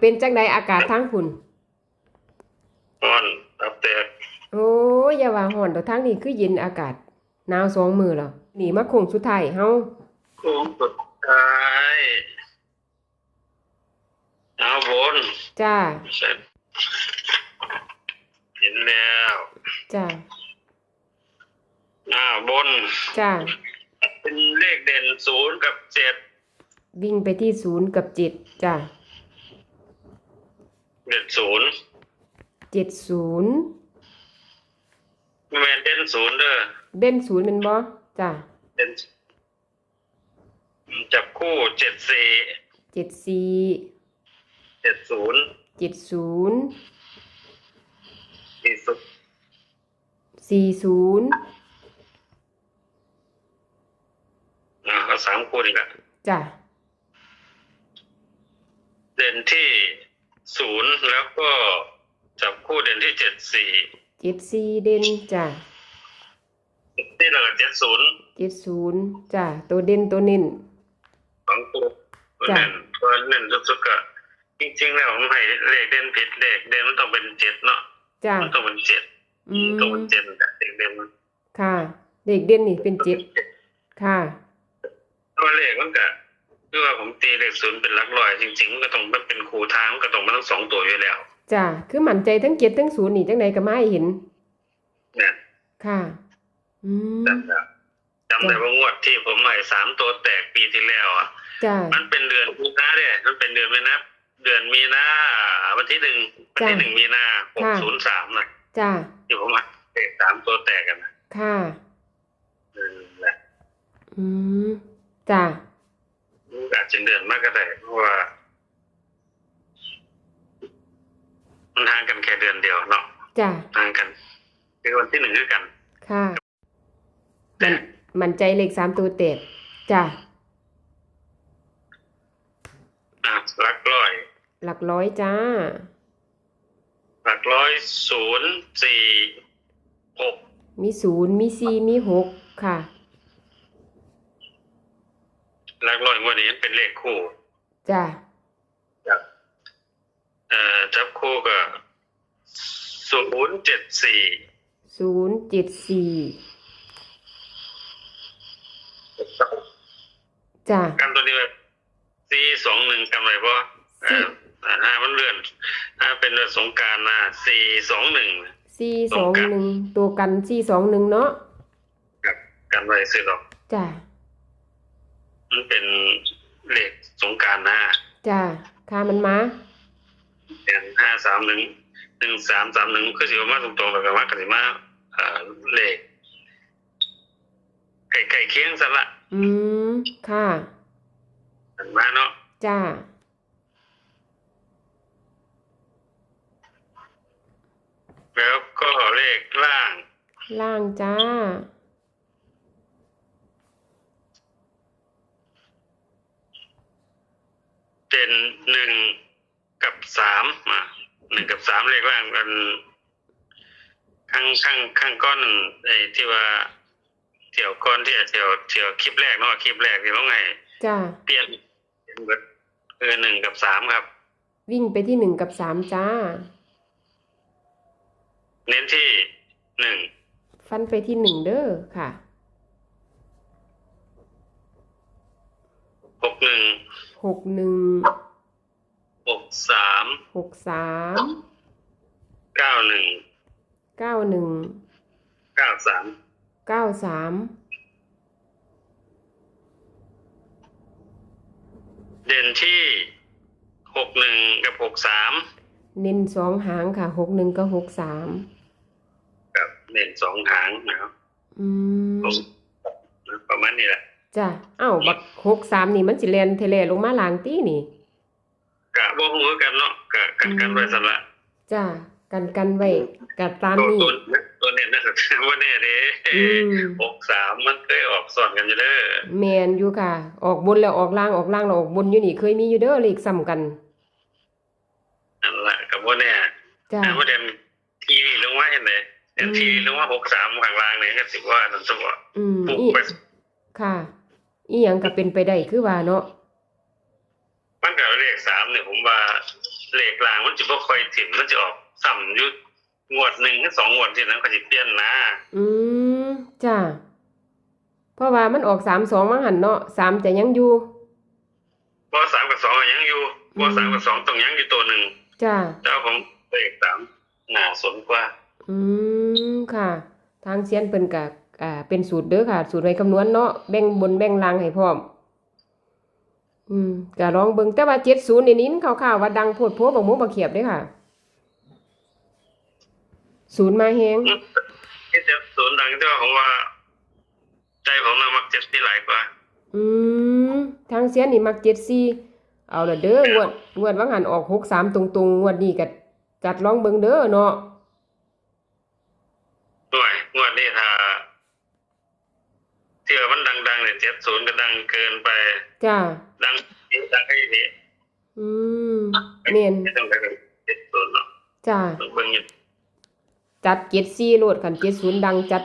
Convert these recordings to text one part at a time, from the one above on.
เป็นจังใดอากาศทางพุ่นอ่อนตับแตกโอ้ยอย่าว่าฮ้อนดอกทางนี้คือเย็นอากาศหนาวสองมื้อแล้วนี่มาโค้งสุดท้ายเฮาโค้งสุดท้ายเอาบนจ้าเสร็จเห็นแล้วจ้าอ่าบนจ้าเป็นเลขเด่นศูนย์กับเจ็ดวิ่งไปที่ศูนย์กับเจ็ดจ้า เด่นศูนย์เจ็ดศูนย์แมนเด่นศูนย์เด้อเด่นศูนย์แม่นบ่จ้าเด่นจับคู่เจ็ดสี่เจ็ดสี่เจ็ดศูนย์เจ็ดศูนย์สี่สุดสี่ศูนย์อ่าเอาสามคู่นี่ละจ้าเด่นที่ ศูนย์แล้วก็จับคู่เด่นที่เจ็ดสี่เจ็ดสี่เด่นจ้านี่เราเจ็ดศูนย์เจ็ดศูนย์จ้าตัวเด่นตัวเน้นสองตัวตัวจ้ะเน่นตัวเน่นสุดๆก็จริงๆแล้วผมให้เลขเด่นผิดเลขเด่นมันต้องเป็นเจ็ดเนาะจ้ามันต้องเป็นเจ็ดอืมต้องเป็นเจ็ดแต่เลขเด่นมันค่ะเด็กเด่นนี่เป็นเจ็ดค่ะตัวเลขมันก็ คือว่าผมตีเลขศูนย์เป็นหลักร้อยจริงๆมันก็ต้องมันเป็นคูทางมันก็ต้องมาทั้งสองตัวอยู่แล้วจ้าคือมั่นใจทั้งเจ็ดทั้งศูนย์นี่จังใดก็มาให้เห็นเนี่ยค่ะอืมจำได้จำได้ว่างวดที่ผมใหม่สามตัวแตกปีที่แล้วอะจ้ามันเป็นเดือนมีนาเนี่ยมันเป็นเดือนไม่นับเดือนมีนาวันที่หนึ่งวันที่จ้ะหนึ่งมีนาหกค่ะศูนย์สามนะจ้าที่ผมมาแตกสามตัวแตกกันนะค่ะเออแหละอืมจ้า อาจจะเดือนมากก็ได้เพราะว่ามันห่างกันแค่เดือนเดียวเนาะจ้าห่างกันคือวันที่หนึ่งคือกัน ค่ะ มันมั่นใจเลขสามตัวเต็ดจ้าอะหลักร้อย หลักร้อยจ้า หลักร้อยศูนย์สี่หกมีศูนย์มีสี่มีหกค่ะห ลักร้อยงวันนี้เป็นเลขคู่จ้าครับเอ่อจับคู่ก็ศูนย์เจ็ดสี่ศูนย์เจ็ดสี่จ้ากันตัวนี้แบบสี่สองหนึ่งกันไว้ปะเอ่ออ่ามันเลื่อนถ้าเป็นวันสงกรารนะสี่สองหนึ่งสี่สองหนึ่งตัวกันสี่สองหนึ่งเนาะกับกันไว้ซื้อหรอกจ้า มันเป็นเลขสงกรารนะจ้าค่ามันมาเป็นห้าสามหนึ่งหนึ่งสามสามหนึ่งคือสิว่ามาตรงๆแล้วก็มากันสิมาเอ่อเลขไก่ไก่เคียงสันละอืมค่ะกันมาเนาะจ้าแล้วก็เลขล่าง ล่างจ้า เป็นหนึ่งกับสามมาหนึ่งกับสามเลขล่างกันข้างข้างข้างก้อนไอ้ที่ว่าเที่ยวก้อนที่เที่ยวเที่ยวคลิปแรกเนาะคลิปแรกที่ต้องไงจ้าเปลี่ยนเปลี่ยนเบิดคือหนึ่งกับสามครับ วิ่งไปที่หนึ่งกับสามจ้า เน้นที่หนึ่งฟันไปที่หนึ่งเด้อค่ะ หกหนึ่ง หกหนึ่งหกสามหกสามเก้าหนึ่งเก้าหนึ่งเก้าสามเก้าสามเด่นที่หกหนึ่งกับหกสามเน้นสองหางค่ะหกหนึ่งกับหกสามกับเด่นสองหางนะครับอืมประมาณนี้แหละ จ้าเอ้าบักหกสามนี่มันสิแลนเทเลลงมาหลางตีนี่กะบ่ฮู้คือกันเนาะกะกันกันไว้สั่นละจ้ากันกันไว้กัตามตัวนี่ตัวตัวเน้นนะครับว่าแน่เด้อืมหกสามมันเคยออกสอนกันอยู่เด้อแมนอยู่ค่ะ ออกบนแล้วออกล่างออกล่างแล้วออกบนอยู่นี่เคยมีอยู่เด้อเลขซ้ำกันนั่นแหละกับว่าแน่จ้าถ้าว่าเด่นทีวีลงว่าเห็นไหมเด่นอืมทีวีลงว่าหกสามข้างล่างเนี่ยก็สิว่านั่นซะว่าอืมปุ๊บอีไปค่ะ อีหยังก็เป็นไปได้คือว่าเนาะมันกับเลขสามเนี่ยผมว่าเหล็กลางมันจะบ่ค่อยถิ่มมันจะออกซ้ำอยู่งวดหนึ่งถึงสองงวดที่นั้นก็สิเปลี่ยนนะ อืมจ้าเพราะว่ามันออกสามสองมั้งหันเนาะสามจะยังอยู่บ่สามกับสองก็ยังอยู่บ่สามกับสองต้องยังอยู่ตัวหนึ่งจ้าเจ้าผมเลขสามน่าสนกว่า อืมค่ะ ทางเซียนเพิ่นก็ อ่าเป็นสูตรเด้อค่ะ สูตรไว้คำนวณเนาะแบ่งบนแบ่งล่างให้พร้อม อืมก็ลองเบิ่งแต่ว่า70นี่นิ้นข่าวๆว่าดังโพดโพบักหมูบักเขียบเด้อค่ะ ศูนย์มาแฮงที่เจ็ดศูนย์ดังที่ว่าผมว่า ใจผมน่ะมักเจ็ดที่หลายกว่า อืมทางเซียนนี่มัก74เอาละเด้องวดงวดว่างหันออก63ตรงๆงวดนี้ก็จัดลองเบิ่งเด้อเนาะหน่วยงวดนี้ถ้า ที่ว่ามันดังๆเนี่ยเจ็ดศูนย์ก็ดังเกินไป จ้า ดังดังให้ดีอืมแม่นไม่ต้องไปเจ็ดศูนย์เนาะจ้าต้องเบิ่งอยู่จัดเจ็ดสี่โลดคันเจ็ดศูนย์ดังจัด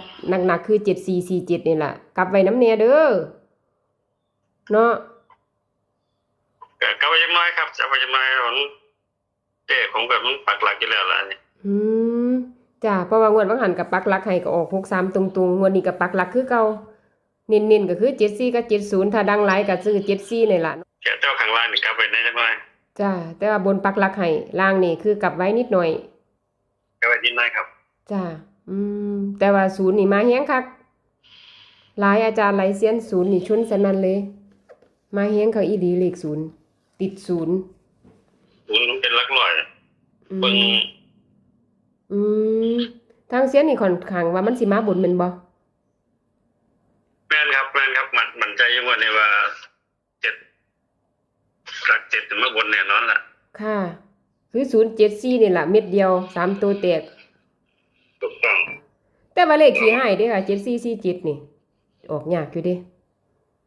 หนักๆคือเจ็ดสี่สี่เจ็ดนี่แหละกลับไว้น้ำเนียเด้อเนาะก็ก็ไปยังน้อยครับจะไปยังน้อยผมเจ๊ผมกับมันปักหลักอยู่แล้วล่ะนี่อืมจ้าเพราะว่างวดวังหันกับปักหลักให้ก็ออกหกสามตรงๆงวดนี้กับปักหลักคือเก่า เน้นๆก็คือเจ็ดสี่กับเจ็ดศูนย์ถ้าดังหลายก็ซื้อเจ็ดสี่นี่แหละแกเจ้าข้างล่างนี่กลับไปได้ยังน้อยจ้าแต่ว่าบนปักหลักให้ล่างนี่คือกลับไว้นิดหน่อยกลับไปที่น้อยครับจ้าอืม แต่ว่าศูนย์นี่มาแฮงคักหลายอาจารย์หลายเซียนศูนย์นี่ชนสนั่นเลย มาแฮงเขาอีหลีเลขศูนย์ติดศูนย์ศูนย์มันเป็นหลักร้อยอืเบิ่งมอืมทางเสียนนี่ค่อนข้างว่ามันสิมาบนแม่นบ่ แม่นครับแม่นครับมันมันใจอยังว่านี่ว่าเจ็ดหลักเจ็ดถึงมาบนแน่ นอนล่ะค่ะ คือ074นี่ล่ะเม็ดเดียวสามตัวแตก ถูกต้องแต่ว่าเลขขี้หายเด้อค่ะ7447นี่ ออกยากอยู่เด้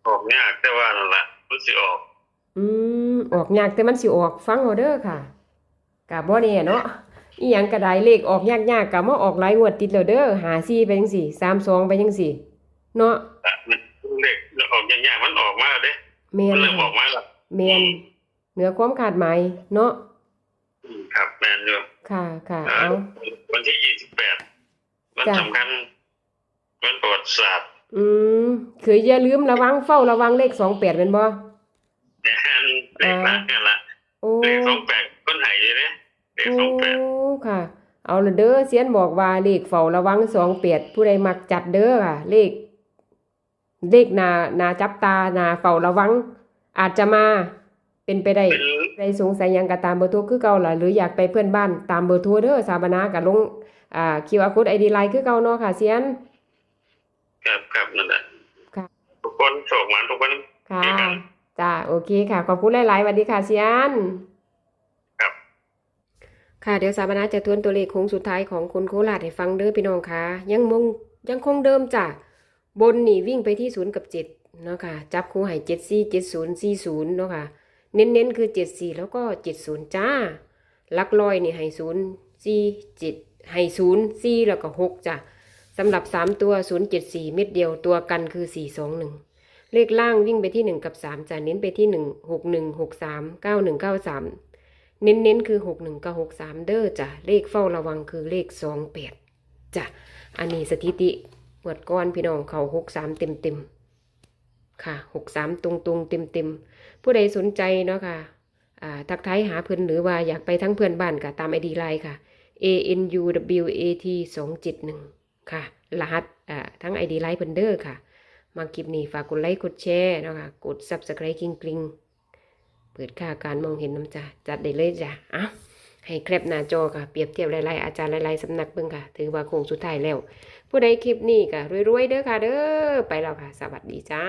ออกยากแต่ว่านั่นล่ะมันสิออก อืมออกยากแต่มันสิออกฟังเอาเด้อค่ะก็บ่แน่เนาะอีหยังก็ได้เลขออกยากๆก็มาออกหลายงวดติดแล้วเด้อ54ไปจังซี่32ไปจังซี่ เนาะอะมันเลขออกยากๆมันออกมาแล้วเด้แม่มันนเริ่มอค่ะอกมาแล้ว แม่น เหนือความคาดหมายเนาะอืมครับแม่นอยู่ค่ะค่ะอ่าเอาวันที่ยี่สิบแปดวันจ้ะสำคัญวันประวัติศาสตร์อืมคืออย่าลืมระวังเฝ้าระวังเลขสองแปดเป็นบ่แน่นเลขหลักนั่นล่ะโอ้เลขสองแปดคนไหนอยู่เนี่ยเลขโอ้สองแปดค่ะ เอาละเด้อเสียนบอกว่าเลขเฝ้าระวังสองแปดผู้ใดมักจัดเด้อค่ะ เลขเลขหนาหนาจับตาหนาเฝ้าระวัง อาจจะมา เป็นไปได้เป็นใครสงสัยหยังก็ตามเบอร์โทรคือเก่าล่ะหรืออยากไปเพื่อนบ้านตามเบอร์โทรเด้อสาบนากับลงอ่า QR code ID line คือเก่าเนาะค่ะเสียนครับครับนั่นแหละค่ะทุกคนโชคหมันทุกคนค่ะเจอกันจ้าโอเคค่ะ ขอบคุณหลายๆสวัสดีค่ะเซียนครับค่ะเดี๋ยวสาบนาจะทวนตัวเลขโค้งสุดท้ายของคนโคราชให้ฟังเด้อพี่น้องค่ะ ยังมงยังคงเดิมจ้ะบนนี่วิ่งไปที่ศูนย์กับเจ็ดเนาะค่ะจับคู่ให้เจ็ดสี่เจ็ดศูนย์สี่ศูนย์เนาะค่ะ เน้นๆ คือเจ็ดสี่แล้วก็เจ็ดศูนย์จ้าลักลอยนี่ให้ศูนย์สี่เจ็ดให้ศูนย์สี่แล้วก็หกจ้ะสำหรับสามตัวศูนย์เจ็ดสี่เม็ดเดียวตัวกันคือสี่สองหนึ่งเลขล่างวิ่งไปที่หนึ่งกับสามจะเน้นไปที่หนึ่งหกหนึ่งหกสามเก้าหนึ่งเก้าสามเน้นเน้นๆคือหกหนึ่งกับหกสามเด้อจ้ะเลขเฝ้าระวังคือเลขสองแปดจ้ะอันนี้สถิติหวดก้อนพี่น้องเขาหกสามเต็มเต็ม ค่ะหกสามตรงตรงเต็มเต็มผู้ใดสนใจเนาะค่ะอ่าทักทายหาเพื่อนหรือว่าอยากไปทั้งเพื่อนบ้านก็ตามไอดีไลน์ค่ะ A N U W A T สองเจ็ดหนึ่งค่ะ รหัสอ่าทั้งไอดีไลน์เพิ่นเด้อค่ะ มาคลิปนี้ฝากกดไลค์กดแชร์เนาะคะกด subscribe กริงกริงเปิดค่าการมองเห็นน้ำจ้าจัดได้เลยจ้ะอะ ให้แคปหน้าจอค่ะเปรียบเทียบหลายๆอาจารย์หลายๆสำนักเบิ่งค่ะ ถือว่าคงสุดท้ายแล้ว ผู้ใดคลิปนี้ก็รวยๆเด้อค่ะ เด้อไปแล้วค่ะ สวัสดีจ้า